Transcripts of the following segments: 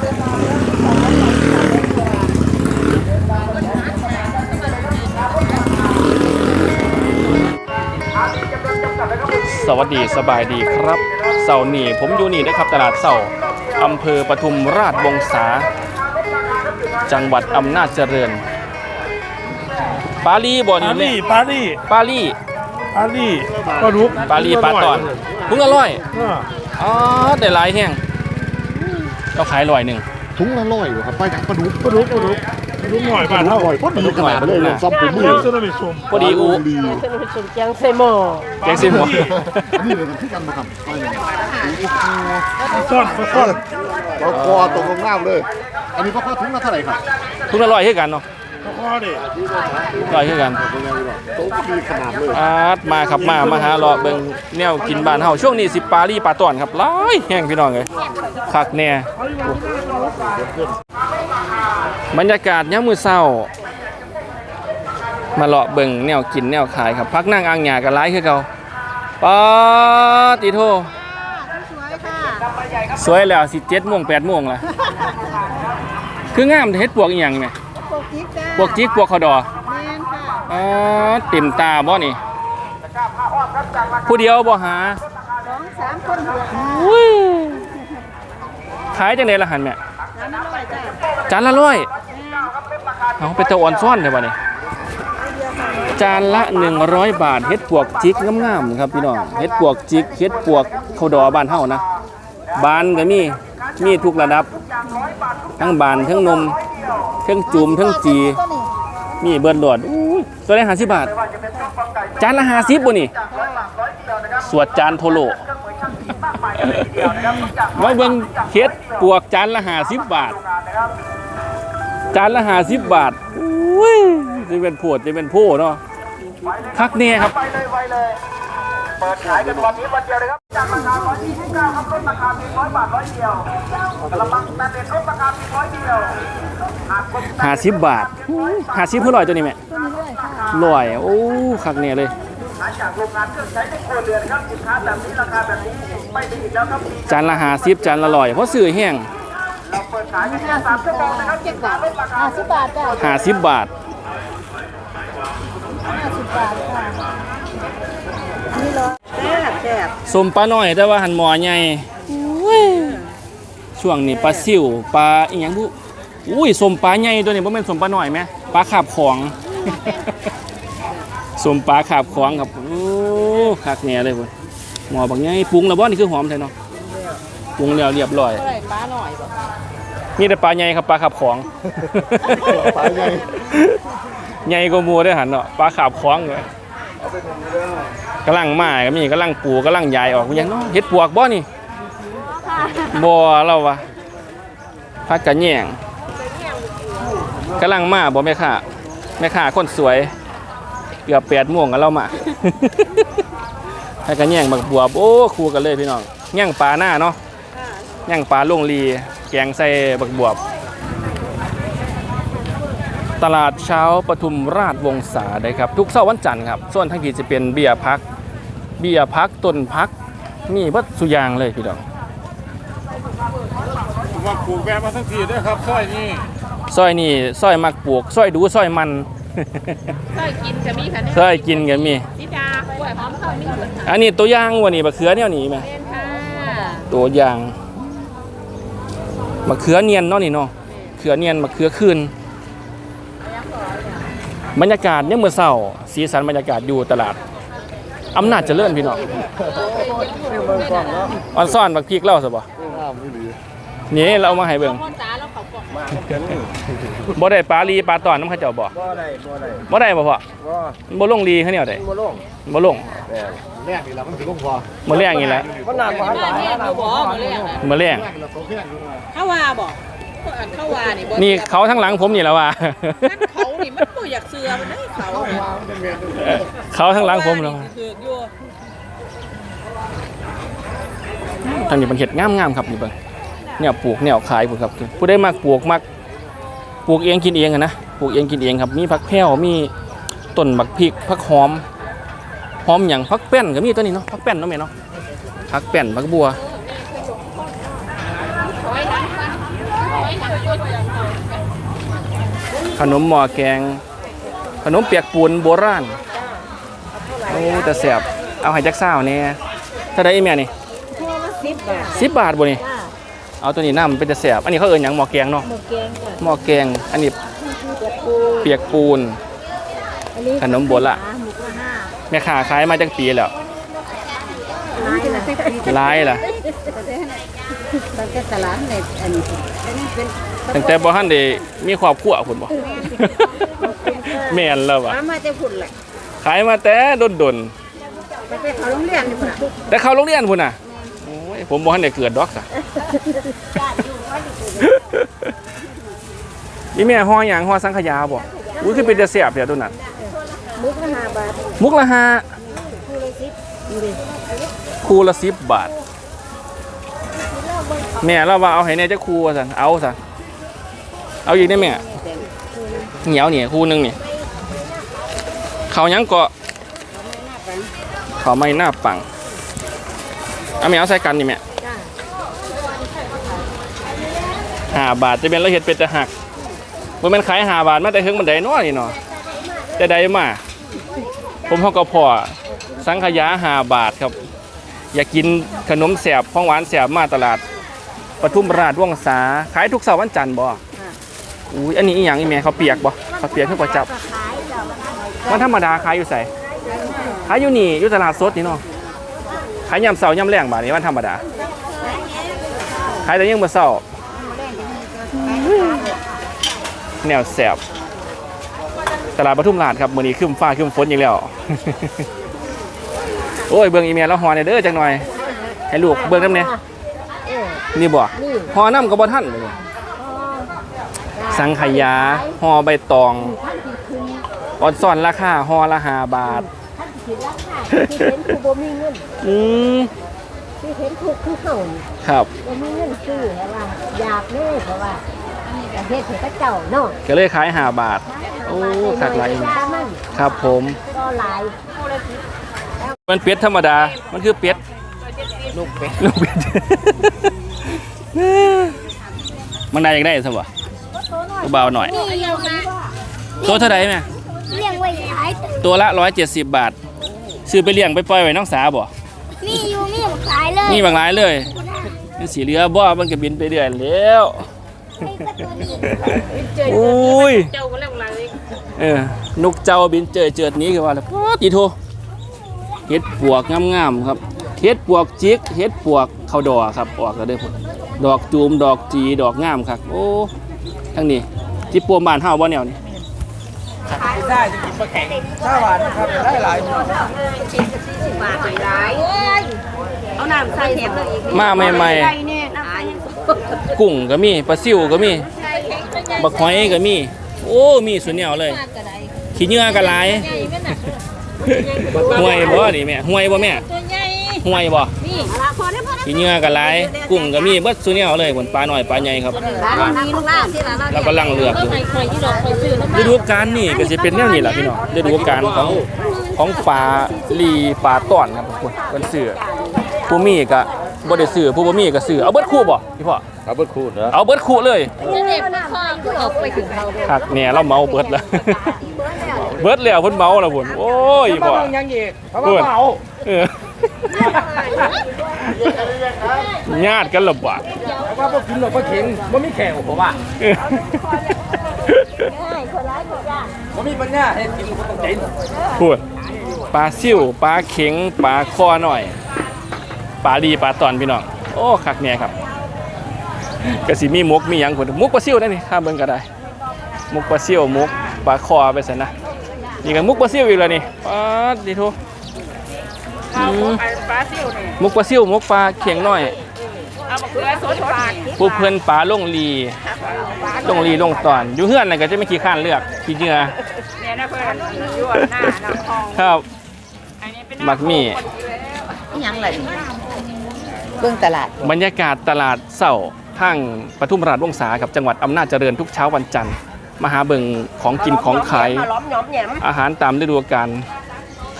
สวัสดีสบายดีครับเสาร์นี้ผมอยู่นี่นะครับตลาดเสาร์อำเภอปทุมราชวงศาจังหวัดอำนาจเจริญ ปาลีบ่ปานี่แม่ลี่ปาลี่ปาลีปาลี่ปลาดุกปาลีปลาตอนถุงละร้อย อ่า อ๋อได้หลายแห้ง เราขายร้อยหนึ่งถุงละร้อยเหรอครับไปจากปลาดุกปลาดุกปลาดุกปลาดุกหน่อยบ้านเท่าอร่อยพอดีขนาดเลยเลยซับผมมืเลี้ยองจะได้ไม่ชมพอดีอูดีสนุกสนจังใส่หม้อแกงสิหัวอันนี้เลยที่กันมาครับไปเลยซ่อนปลาซ่อนปลาคอตกลงน้ำเลย อันนี้ปลาคอถุงละเท่าไหร่ครับถุงละร้อยคือกันเนาะป ลาคอดิร้อยคือกันโต๊ะดีขนาดเลยอาดมาครับมามาหาเลาะเบิ่งแนวกินบ้านเฮาช่วงนี้สิปาลีปลาตอนครับหลายแห้งพี่น้องเลยคักแน่บรรยากาศยามมื้อเช้า มาเลาะเบิ่งแนวกินแนวขายครับพักนั่งอ่างหญ้ากันหลายคือเก่าปาติโทสวยแล้วสิ7โมง8โมงละคืองามแต่เฮ็ดปวกอีหยังนี่แหมปกติจ้าปวกจิกปวกขาวดอแม่นค่ะอ๋อเต็มตาบ่นี่ ผู้เดียวบ่หาสองสามคนหัวอุ้ยขายจังได๋ล่ะหันแม่น้ำร้อยจ้าจานละร้อยเอาไปตะอ่อนซ่อนเด้อบ่นี่จานละ 100 บาทเฮ็ดปวกจิกงามๆครับพี่น้องเฮ็ดปวกจิกเฮ็ดปวกข้าวดอบ้านเฮานะบานก็มี มีทุกระดับ ทั้งบานทั้งนมทั้งจุ่มทั้งจีนี้มีเบิดโหลอุ้ยตัวได้50บาท จานละ50บ่นี่ สวดจานโทโลมาเบิ่งเฮ็ดปวกจานละ50บบาท จานละ50บาทอุ้ยจะเป็นโพดจะเป็นโพเนาะคักแน่ครับไป เลยไปเลยเปิดขายกันวันนี้วันเดียวเลยครับ จากราคา129ครับลดราคาเพียง100บาทร้อยเดียวกระมังแต่เด็ดลดราคาเพียงร้อยเดียวหากคน50บาท50เพื่อร้อยตัวนี้แม่ตัวนี้เลยค่ะร้อยโอ้คักแน่เลยขายจากโรงงานเครื่องใช้ในครัวเรือนครับสินค้าแบบนี้ราคาแบบนี้ไม่มีอีกแล้วครับมีจานละ50จานละร้อยเพราะซื้อแห้งเราเปิดขายกันแค่3ชั่วโมงนะครับสินค้าลดราคาห้าสิบบาทจ้า50บาทห้าสิบบาทค่ะนี่ร้อยแซ่ บแซ่บสมปลาน้อยแต่ว่าหันหมอใหญ่อุ้ยช่วงนี้ปลาซิวปลาอีหยังบุอุ้ยสมปลาใหญ่ตัวนี้บ่แม่นสมปลาน้อยไหมปลาขาบของ สมปลาขาบของครับโอ้คักแน่เลยพุ่นหมอบักใหญ่ปรุงแล้วบ่นี่คือหอมแท้เนาะปรุงแล้วเรียบร้อยเท่าไหร่ป้าหน่อยบ่มีแต่ปลาใหญ่ครับปลาขับของปลาใหญ่ใหญ่กว่าหมูได้อหันเนาะปลาขับของเลย กำลังมาก็มีกำลังปูกำลังยายออกยังเนาะเฮ็ดปวกบ่นี่บ่เราวะพักกะแยงกำลังมาบ่แม่ค้าแม่ค้าคนสวย เกือบแปดโมงกันเรามาพักกะแยงบักบัวบโอ้คู่กันเลยพี่น้องย่างปลาหน้าเนาะย่างปลาลงลีแกงใส่บักบวบ ตลาดเช้าปทุมราชวงศาได้ครับ ทุกเสาร์วันจันทร์ครับ ส่วนทางกีจะเป็นเบียร์พัก เบียร์พักต้นพัก มีวัดสุอยางเลยพี่น้องผมว่าปลูกแวะมาทั้งทีด้วยครับซอยนี่ซอยนี่ซอยมักปลูกซอยดูซอยมันเคยกินจะมีค่ะเนี่ยซอยกินกันมีนิดากล้วยหอมข้าวมีเหมือนอันนี้ตัวอย่างวันนี้มะเขือเนี่ยนี่ไหมเป็นค่ะตัวอย่างมะเขือเนียนเนาะนี่เนาะเขือเนียนมะเขือคืน บรรยากาศเนี่ยามมื่อเช้าสีสันบรรยากาศอยู่ตลาดอำนาจเจริญพี่น้องออนซ่อนบักพริกเล่าซะบ่น้ำนี่ดีนี่เราเอามาให้เบิ่งพ่อจ๋าแล้วเขาบอกมาบ่ได้ปลาลีปลาตอนน้ำเขาเจ้าบ่บ่ได้บ่ได้บ่ได้บ่พ่อบ่บ่ลงลีเขาเนี่ยได้บ่ลงบ่ลงแรกนี่เรามันถึงลงคอมื้อแรงนี่แหละมันน้ำบ่ทันหลายเนี่ยเขาบอกมาเรื่องนะมื้อแรงแรกเราเขาแค่นี้มาเข้าวาบ อกอันเข้าวานี่บ่นี่เขาทั้งหลังผมนี่แหล้วว่านั่นเขานี่มันบ่อยากเสือมันได้เขาเนี่ยเป็นเมนูเขาทั้งหลังผมแล้วว่าถือกอยู่ทางนี้มันเห็ดงามๆครับนี่เบิ่งเนี่ยปลูกแนวขายพุ่นครับ ผู้ใดมักปลูกมักปลูกเองกินเองอะนะปลูกเองกินเองครับ มีผักแพรวมีต้นบักพริกผักหอมหอมหยังผักแป้นก็มีตัวนี้เนาะผักแป้นเนาะแม่เนาะผักแป้นผักบัว ขนมหม้อแกง ขนมเปียกปูนโบราณโอ้แต่แสบเอาให้จักซ่าวเนี่ยเท่าไดอีแม่นี่แค่ละสิบบาทสิบบาทบ่นี่จ้าเอาตัวนี้น้ำเป็นแต่แสบอันนี้เขาเอิ้นหยังหม้อแกงเนาะหมูแกงจ้ะหม้อแกงอันนี้เปียกปูเปียกปูนอันนี้ขนมโบราณหมูละห้าแม่ค้าขายมาจักปีแล้วลายละหลายล่ะมันก็ตลาดในอันนี้อันนี้เป็น ตั้งแต่บ่ทันได้มีครอบครัวพุ่นบ่แม่นแล้ววะมามาจะพุ่นแหละขายมาแต่ดนไปไปเขาโรงเรียนนี่พุ่นน่ะๆแต่เข้าโรงเรียนพุ่นน่ะโอ้ยผมบ่ทันได้เกิดดอกซะอีแม่ห่อหยังห่อสังขยาบ่อุ้ยคือเป็นแต่แซ่บเดี๋ยวตัวนั้นมุกละห้าบาทมุกละห้าคู่ละสิบดูดิคูละ10บาท แม่เราว่าเอาให้แน่จักคูสั่นเอาซะเอาอีกได้แม่เหนียวนี่ยคูหนึงเนี่ยเขายังเกาะเขาไม่หน้าปังเอาแม่เอาใส่กันนี่แม่ห้าบาทจะเป็นเราเห็ดเป็ดจะหักมันเป็นขายห้าบาทมาแต่เฮิงมันได้น้อยนี่เนาะแต่ได้มา ผมเขาก็พอสังขยาห้าบาทครับ อยากกินขนมแสบของหวานแสบมาตลาด ปทุมราชว่องศาขายทุกเสาร์วันจันทร์บ่อุ้ยอันนี้อีหยังอีแม่เขาวเปียกบ่เขาวเปียกคือประจับก็ขายจ้ะวันธรรมดาขายอยู่ไสขายอยู่นี่อยู่ตลาดสดนี่เนาะขายยามเสาร์ยามแรงบาดนี้วันธรรมดาขายแต่ยังบ่เช้าแนวแสบตลาดปทุมราชครับมื้อนี้ครึ้มฟ้าครึ้มฝนอีกแล้ว โอ้ยเบิ่งอีเมลแล้วฮอเนี่ยเด้อจักหน่อย ให้ลูกเบิ่งนำเนี่ยเออ นี่บ่นี่ฮอนำก็บ่ทันเลยนี่สังขยาฮอใบตองออนซ่อนราคาฮอละ5บาทท่านสิราคาที่เห็นคือบ่มีเงินอืมที่เห็นถูกคือเฮานี่ครับบ่มีเงินซื้อแต่ว่าอยากเด้อเพราะว่าอันนี้ก็เฮ็ดให้เขาเจ้าเนาะก็เลยขาย5บาท โอ้คักหลายยามันครับผมก็หลายมันเป็ดธรรมดา มันคือเป็ดลูกเป็ดลูกเป็ด มันได้อยากได้สิบ่เบาหน่อย นี่เลี้ยงมาตัวเท่าไหร่แม่เลี้ยงไว้ขายตัวละ170บาท ซื้อไปเลี้ยงไปปล่อยไว้น้องสาบ่มีอยู่มีมาขายเลยนี่บางหลายเลยนี่สีเรือบ่มันก็บินไปเรื่อยแล้วอุ้ยเจ้าก็แล้วเออนกเจ้าบินเจอเจิดหนี้คือว่าแล้วป๊อดอีโทเฮ็ดปวกงามๆครับ เฮ็ดปวกจิกเฮ็ดปวกเข้าดอกครับออกแล้วเด้อพุ่นดอกจูมดอกจีดอกงามครับโอ้ทั้งนี้จิปวมบ้านเฮาบ่แนวนี้บาทหลายเอาน้ำใส่แถมเลยอีกมาใหม่เนี่ยน้ำใส่ๆกุ้งก็มีปลาซิวก็มีบักหอยก็มีโอ้มีสุดแนวเลยขี้เหงื่อก็หลายห่วยบ่นี่แม่ห่วยบ่แม่ ห่วยบ่ละพอได้พอได้ขี้เหงื่อก็หลายกุ้งก็มีเบิดสุดแนวเลยผลปลาน้อยปลาใหญ่ครับร้านนี้ลูกล่างที่ร้านเรากำลังเลือกอยู่ฤดูกาลนี่ก็จะเป็นแนวนี้แหละพี่น้องฤดูกาลของของปลาลีปลาต้อนครับทุกคนเป็นเสือผู้มีก็บ่ได้ซื้อผู้บ่มีก็ซื้อเอาเบิดคู่บ่พี่พ่อครับเบิดคูดนะเอาเบิดคู่เลยเด็กข้อคือเอาไปถึงเราเลยคักเนี่ยเราเมาเบิดแล้วเบิดแล้วเพิ่นเมาแล้วพุ่นโอ้ยพ่อยังอีกเพราะพุ่ว่านเมาเออ ญาติกันละบาดเพราะว่าพวกกินหรอกพวกเข็งบ่มีแขวผมว่าเออบ่มีปัญญาเฮ็ดกินก็ต้องใจพูดปลาซิ่วปลาเข็งปลาคอหน่อยปลาดีปลาตอนพี่น้องโอ้คักเนี่ยครับกะสิมีมุกมีหยังพุ่นมุกปลาซิ่วนั่นนี่ข้ามเบิ่งก็ได้ มุกปลาซิ่วมุกปลาคอไปซั่นนะนี่ก็มุกปลาซิ่วอีกแล้วนี่ปลาดีโทอืมปลาซิวเนี่ยมุกปลาซิ่วมุกปลาเข็งน้อย เอามาเกลือสดปากผู้เพิ่นปลาลงลีลงลีลงตอนอยู่เฮือนน่ะก็จะไม่ขี้ข้านเลือกขี้เหงื่อเนี่ยนะเพื่อนยั่วหน้าน้ำทองครับ อันนี้เป็นมักมียังไรเบื้องตลาดบรรยากาศตลาดเสาทางปทุมราชวงศาครับจังหวัดอำนาจเจริญทุกเช้าวันจันทร์มาหาเบิงของกินของขายล้อมย้อมแหยมอาหารตามฤดูกาล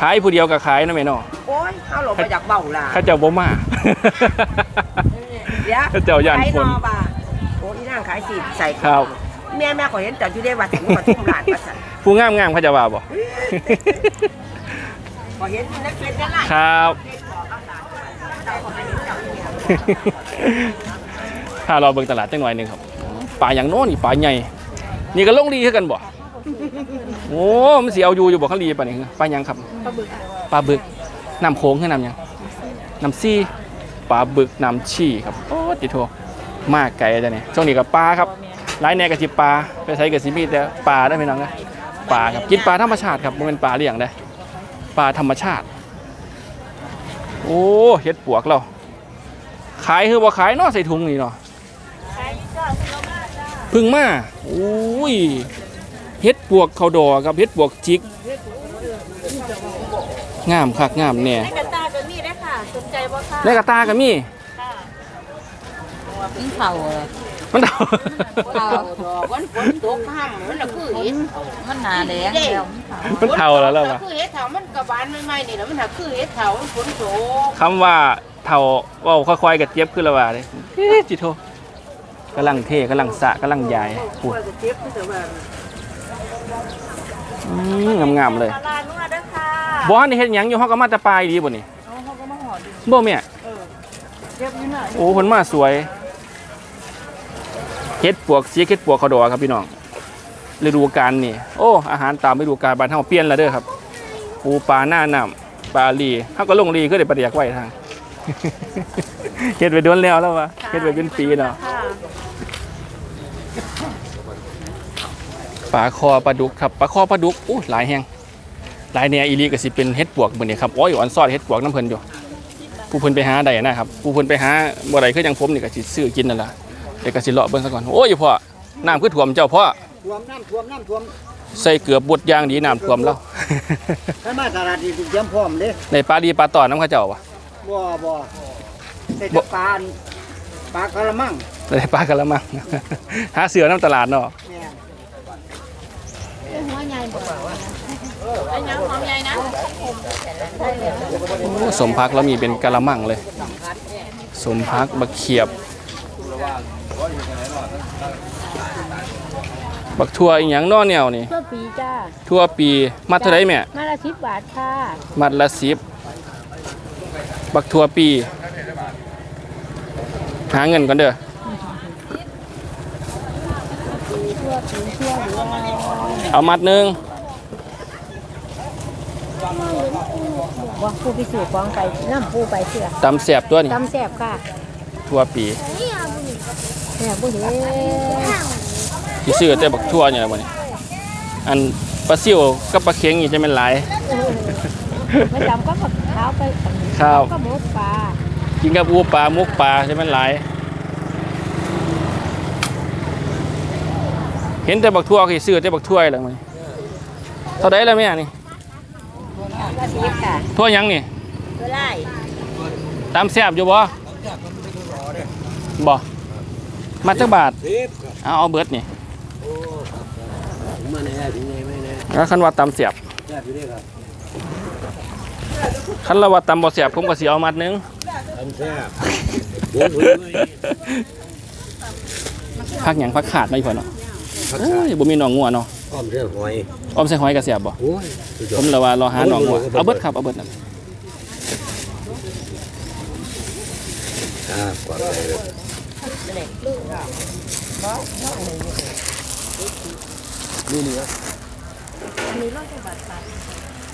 ขายผู้เดียวก็ขายนะแม่เนาะโอ้ยเอาหลบมาจากเบ้าล่ะข้าเจ้าบ่มา เดี๋ยวข้าเจ้าย่านขายคนนอบ่าโอ้ยนั่งขายสิใส่ครับ แม่แม่ขอเห็นแต่อยู่ได้ว่าถึงมาทุ่มหลานว่าสั่นผู้งามงามเขาจะว่าบ่ ขอเห็นที่นักเรียนกันหลายครับ ถ้าเราเบิ่งตลาดจังหน่อยหนึงครับปลาอย่างโน้นนี่ปลาใหญ่ นี่ก็ลงดีคือกันบ่ โอ้มันสิเอาอยู่อยู่บ่เขาลีปลานี่ปลาหยังครับปลาบึกปลาบึกน้ำโค้งคือน้ำหยังน้ำซี่ปลาบึกน้ำชี่ครับโอ้ติโทมากไกลจ้ะเนี่ยช่วงนี้กับปลาครับหลายแนวกับสิปลาไปใช้กับสิมีแต่ปลาได้ไหมน้องนะปลาครับกินปลาธรรมชาติครับบ่แมันเป็นปลาเลี้ยงได้ปลาธรรมชาติ โอ้เฮ็ดปวกเราขายคือบ่ขายเนาะใส่ถุงนี่เนาะเพึ่งมาโอ้ยเฮ็ด ปวกเขาดอกับเฮ็ดปวกจิกงามคักงามแน่ในกระตาก็มีได้ค่ะสนใจบ่ค่ะในกระตาก็มีมันเผาเลยมันเท่าเผาดอกมันฝนตกห้ามมันละคือเห็ดมันหนาแดงแล้วมันเผามันเท่าแล้วล่ะวะคือเห็ดเถามันกระบานใหม่ๆนี่แหละมันหาคือเห็ดเถามันฝนตกคำว่าเท่าเว้าค่อยๆกับเจี๊ยบคือละว่าเลยเอ๊ะจิโทกำลังเทกำลังสะกำลังใหญ่พูดเจ็บคือว่า อืมงามๆเลยปลาลานัวเด้อค่ะบ่ทันได้เฮ็ดหยังอยู่เฮาก็มาแต่ปลายดีบ่นี่บ่แม่เจ็บอยู่หน่อยโอ้เพิ่นมาสวยเฮ็ดปวกสีเฮ็ดปวกเขาดอครับพี่น้องฤดูกาลนี่ โอ้ อาหารตามฤดูกาลบ้านเฮาเปลี่ยนแล้วเด้อครับ ปูปลาหน้าน้ำปลาลีเฮาก็ลงลีคือได้ประเดียกไว้ทาง เฮ็ดไปโดนแล้วแล้ววะเฮ็ดไปเป็นปีเนาะ ค่ ปลาคอปลาดุกครับปลาคอปลาดุกอู้หลายแฮงหลายแนวอีหลีก็สิเป็นเฮ็ดปวกมื้อนี้ครับโอ้ยอ่อนซอดเฮ็ดปวกน้ำเพิ่นอยู่ผู้เพิ่นไปหาได้นะครับผู้เพิ่นไปหาบ่ได้คือจังผมนี่ก็สิซื้อกินนั่นล่ะเดี๋ยวก็สิเลาะเบิ่งซะก่อนโอ้ยพ่อน้ำคือท่วมเจ้าพ่อท่วมน้ำท่วมน้ำท่วมใส่เกือบบดยางดีน้ำท่วมแล้วถ้ามาตลาดนี่เตรียมพร้อมเด้ในปลาดีปลาตอนน้ำเข้าเจ้าวะบ่บ่แต่จะปลาอันปลากระมังในปลากะละมังหาเสือน้ำตลาดเนาะ โอ้สมพักแล้วมีเป็นกะละมังเลย สมพักบักเขียบ บักทั่วอีหยังนอแนวนี่เพื่อปีจ้า ทั่วปี มัดเท่าไรแม่มาละสิบบาทค่ะ มัดละสิบ บักทั่วปี หาเงินก่อนเด้อ ทั่วปีทั่วหัว เอามัดหนึงว่าผู้พิสูจน์ฟ้องไปน้ำผู้ไปเสือตำแสบตัวนี่ตำแสบค่ะ ทั่วปีแสบผู้เห็นที่ซื้อแต่บักทั่วเนี่ยแหละบ่นี่อันปลาซิวกับปลาเค็งนี่จะเป็นหลายไม่จำก็ผักเท้าไปครับก็หมูปลากินกับอูปลามุกปลาใช่ไหมนหลาย ห็นแต่บักทั่วคือซื้อแต่บักถ้วยแล้วมันเท่าไดแล้วแม่นี่ละสิบค่ะทั่วหยังนี่ตัวไล่ตามแซ่บอยู่บ่บ่มาจักบาทเอาเอาเบิดนี่มาแน่ถึงไงไม่แน่แล้วคันว่าตำแซ่บแซ่บอยู่เด้ครับคันเราว่าตำบ่แซ่บผมก็สิเอามัดหนึงอันแซ่บพักหยังพักขาดไม่พอเนาะ โอ้ยบ่มีหนองงัวเนาะอ้อมเรื่องหอยออมใส่หอยก็แซ่บบ่โอ้ยสุดยอผด มเลยว่ารอหาหนองงัวเอาเบิดครับเอาเบิดนั่นอ่ากว่าไปเลยนี่นี่ครับ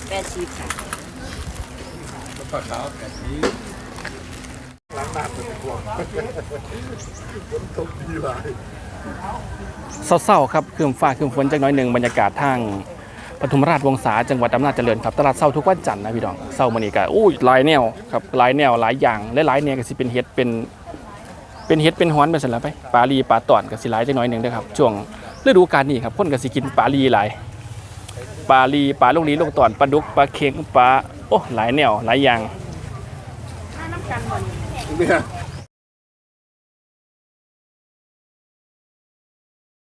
แปดสิบค่ะ เศร้าๆครับคืมฟ้าคืมฝนจักน้อยหนึ่งบรรยากาศทางปทุมราชวงศาจังหวัดอำนาจเจริญครับตลาดเศร้าทุกวันจันทร์นะพี่น้องเศร้ามื้อนี้ก็อู้หลายแนวครับหลายแนวหลายอย่างและหลายแนวก็สิเป็นเฮ็ดเป็นเป็นเฮ็ดเป็นฮ้อนไปซั่นละไปปลาลีปลาตอนก็สิหลายจักหน้อยหนึ่งเด้อครับช่วงฤดูกาลนี้ครับคนก็สิกินปลาลีหลายปลาลีปลาลูกลีลูกตอนปลาดุกปลาเค็งปลาโอ้หลายแนวหลายอย่างเนี่ย